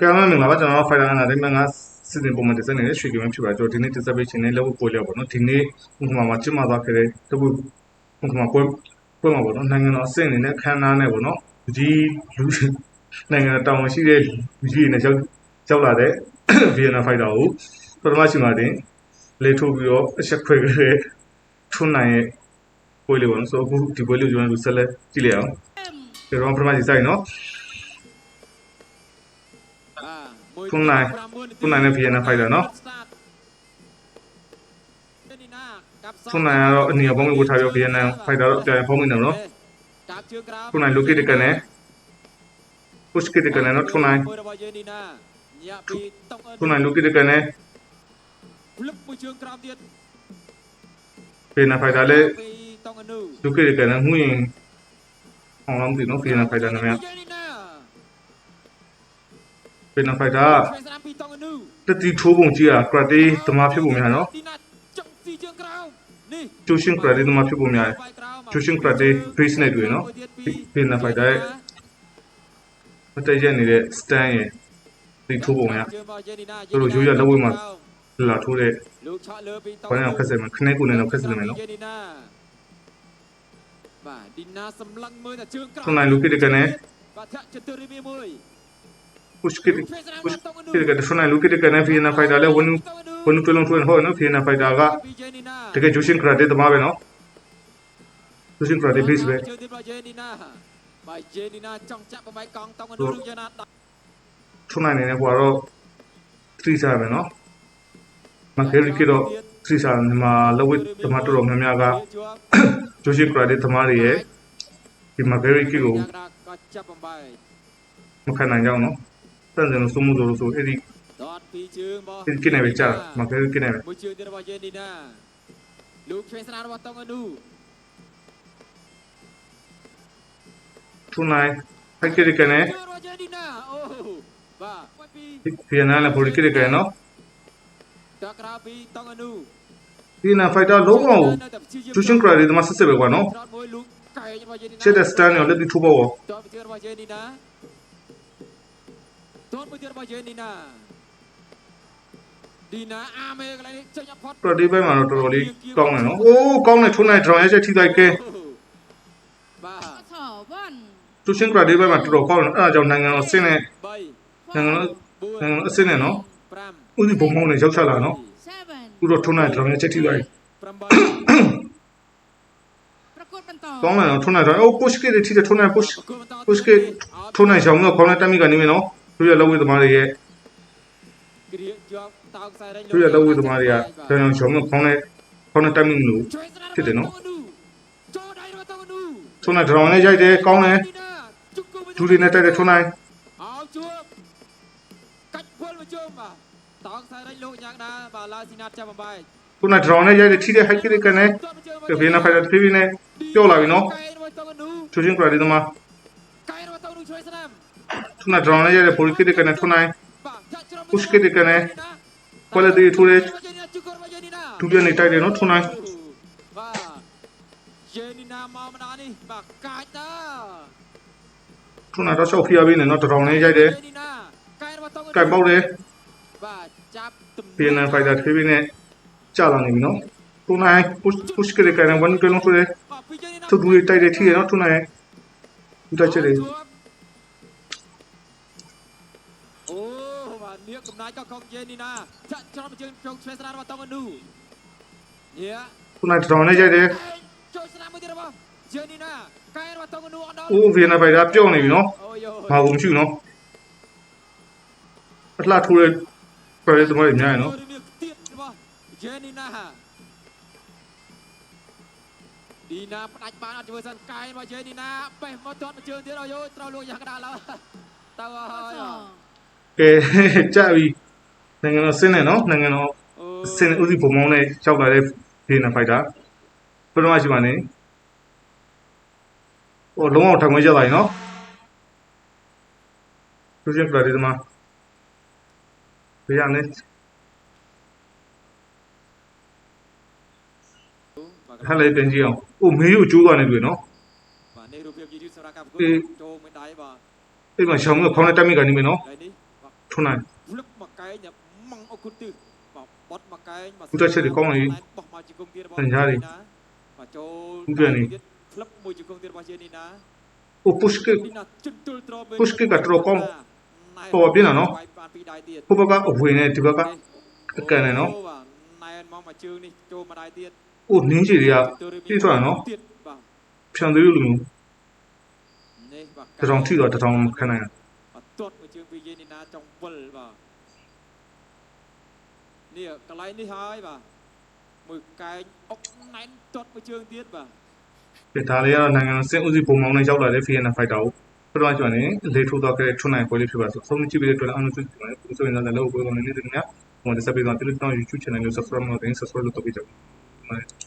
ကဲမင်္ဂလာပါကျွန်တော်ဖိုင်လာနာဒိမန်ကစီစဉ်ပုံမှန်တစ်စက်နေတဲ့ရွှေကမဖြစ်ပါကျွန်တော်ဒီနေ့တစ်စက်ပေးခြင်းနဲ့လက်ဝတ်ပွဲလျောက်ပါတော့ဒီနေ့ဥက္ကမမှာကျင်းပသွားခဲ့တဲ့တပုဥက္ကမပွဲပွဲမှာပေါ့နော်နိုင်ငံတော်အဆင့်အနေနဲ့ခန်းနာနဲ့ပေါ့နော်ဒီလူနိုင်ငံတော်တာဝန်ရှိတဲ့လူကြီးတွေနဲ့ရောက်ရောက်လာတဲ့ဗီယက်နမ်ဖိုက်တာကိုပထမရှိမှတင်လေထိုးပြီးတော့အချက်ခွဲခဲ့တဲ့ထွန်းနိုင်ရဲ့ပွဲလေးပေါ့နော်ဆိုတော့အခုဒီပွဲလေးကိုကျွန်တော်တို့ဆက်လက်ကြည့်လိုက်အောင်ကျွန်တော်ပထမရှိစိုက်နော် คุณนายคุณนายในพีเอ็นไฟเดอร์เนาะคุณนายเราเนี่ยพวกมึงกูทายเอาพีเอ็นไฟเดอร์จะพวกมึงเนาะคุณนายลูกกิติกันเนี่ยพุชกิติกันเนี่ยเนาะคุณนายคุณนายลูกกิติกันเนี่ยเป็นอะไรไฟเดอร์เลยลูกกิติกันเนี่ยหุ่นของเราติดเนาะพีเอ็นไฟเดอร์นะเนี่ย ဖေနဖိုက်တာတတိထိုးပုံကြီးอ่ะကရတေးသမားဖြစ်ပုံများနော်ကျူရှင်ကရတေးသမားဖြစ်ပုံများကျူရှင်ကရတေးဖေးစ်နဲ့တွေ့နော်ဖေနဖိုက်တာရဲ့မတည့်ရနေတဲ့စတန်ရဲ့ဒီထိုးပုံကသူတို့ရိုးရလက်ဝဲမှာလာထိုးတဲ့ဘာလဲဖက်စင်မှာခနဲ့ကိုလည်းတော့ဖက်စင်မယ်နော်ဘာဒီနာစမ်လန်မွေးတဲ့ဂျွန်းကောင်နိုင်လူကိတကနေဘာထချက်တူရီမီမွေး uskir uskir ga shuna lukir ga na fi na faida le wonu wonu tolong tuen ho no fi na faida ga tege jushin krade dama be no jushin krade bis be បាយជេនីណាចង់ចាក់បបាយកង់តង់នឹងយ៉ាងណាชุนายเนี่ยพอเราทรีซาเนาะมาเคลิกิโรทรีซามาลวิตมาตุรมยามยากาจูชิกราดิตมารีเอที่มาเคลิกิโรมาขนาดยาวเนาะ တန်စံလို့စုံမှုလို့ဆိုအဲ့ဒီဒီကိနေပဲကြာမကဲကိနေပဲဘူးချឿនរបស់យើងនេះណាលោកឆ្វេងស្នារបស់តុងអនុទុណៃហិកិរិកណែអូបាទពីណាឡាបូលិកិរិកណោតក្រៅពីតុងអនុဒီနာဖိုက်တာလုံးဝတူရှင်ကရရီဒီမှာဆက်ဆက်ပဲကွာနော်ချက်တဲ့စတန်ရောလက်ပြီးထိုးပေါ့တော့ តួមួយទៀតរបស់យើងនេះណាဒီနာအာမေကလည်းချက်ရဖတ်တော်ဒီဘက်မှာတော့တော်တော်လေးကောင်းတယ်နော်။အိုးကောင်းတယ်ထွန်းနိုင် drone ရဲ့ချက်ထိတိုက်ကဲ။ဘာ။သူရှင်းကဒီဘက်မှာတော်တော်ကောင်းတယ်။အဲဒါကြောင့်နိုင်ငံတော်ဆင်းနေနိုင်ငံတော်နိုင်ငံတော်အဆင်းနေနော်။ဦးဒီဘုံဘုံနဲ့ရောက်ချလာနော်။သူတော့ထွန်းနိုင် drone ရဲ့ချက်ထိတိုက်။ကောင်းတယ်နော်ထွန်းနိုင် drone ။အိုး push kit တွေထိတယ်ထွန်းနိုင် push push kit ထွန်းနိုင်ရောင်တော့ခေါင်းနဲ့တက်မိကနေမယ်နော်။ သူရဲ့လက်ဝဲသမားတွေရဲ့သူရဲ့လက်ဝဲသမားတွေကဆန်အောင်ရှောင်းမခေါင်းနဲ့ခေါင်းနဲ့တိုက်မိမလို့ဖြစ်တယ်နော်ထုံးနဲ့ဒရောင်းနဲ့ရိုက်တယ်ကောင်းတယ်ဒူးတွေနဲ့တိုက်တယ်ထုံးနိုင်ခုန drone နဲ့ရိုက်တဲ့ထိတဲ့ high kick ကနေပြင်းနေဖိုက်တာတစ်ပြေးပြေးနဲ့ပြော့လာပြီနော်ချူချင်း credit သမား खुना ड्रोन जेरे पुल की दिखने थोड़ा है उसके दिखने पहले दी थोड़े टूटे निताई देनो थोड़ा है थोड़ा तो शॉप भी नहीं ना ड्रोन है जेरे कैंप बोले पीएन फाइटर के भी ने चालान ही नो थोड़ा है उस उसके दिखने वन के लोग थोड़े तो दूर निताई देती है ना थोड़ा है उधर चले វាកំណាចក៏កងជេនីណាចាក់ច្រំជើងជោគឆ្វេះស្នារបស់តងអនុយ៉ា Kuna drone aja deh. Uh, Vienna phải đáp chỗ này nó. Mà cũng chịu nó. Rất là thu lên. Phải lên tụi mình nhai nó. Dina ផ្ដាច់បានអត់ជួយសិនកាយរបស់ Jenina បេះមកទាត់មួយជើងទៀតអើយត្រូវលួចយ៉ាងកណ្ដាលទៅហើយ ကဲကြပြီနိုင်ငံတော်ဆင်းတယ်နော်နိုင်ငံတော်ဆင်းဦးစီးဘုံမောင်းနဲ့ရောက်လာတဲ့ဒေနာဖိုက်တာဘယ်တော့မှရှိပါနဲ့ဟိုလုံးဝထောင်ခွင့်ရပါရင်နော်သူချင်းပလာဒီသမားဘယ်ရလဲဟဲ့လေတင်ကြည့်အောင်ဟိုမေးကိုကျိုးသွားနေတွေ့နော်အေးအိမ်မှာရှောင်းကခေါင်းနဲ့တက်မိကနေမယ်နော် ထုံးနိုင်ဦးတက်ချက်တွေကောင်းနေဆန်ကြားတွေဦးပြန်နေ Oh, push kick. Push kick ကတော်ကောင်းတော်ပြင်းလာနော်ဟိုဘက်ကအဝင်နဲ့ဒီဘက်ကကန်နေနော်โอ้နင်းကြီးတွေကပြေးထွက်တာနော်ဖြန်သေးလို့လူမျိုးတထောင်ထိတော့တထောင်မခံနိုင်ဘူး ទាត់មួយជើងពីយាយនេះណាចង់វិលបាទនេះកន្លែងនេះហើយបាទមួយកែងអុកណែនទាត់មួយជើងទៀតបាទ ။ဒါလေးကတော့နိုင်ငံစင်ဦးစီးပုံမောင်းနဲ့ရောက်လာတဲ့ Vienna Fighter ကိုပြောရချင်တယ်လေထိုးတော့ခဲ့ထွန်းနိုင်ပွဲလေးဖြစ်ပါဆို။ဆုံးကြည့်ပြီးတဲ့အတွက်အမှန်ဆိုဒီမှာကိုယ်ဆိုရင်လည်းလောက်ပွဲကောင်းနေနေတယ်ည။ဟိုဒီစပီတော့တိတိကျကျ YouTube channel ကို subscribe လုပ်ရင် subscribe လုပ်တော့ပြကြပါ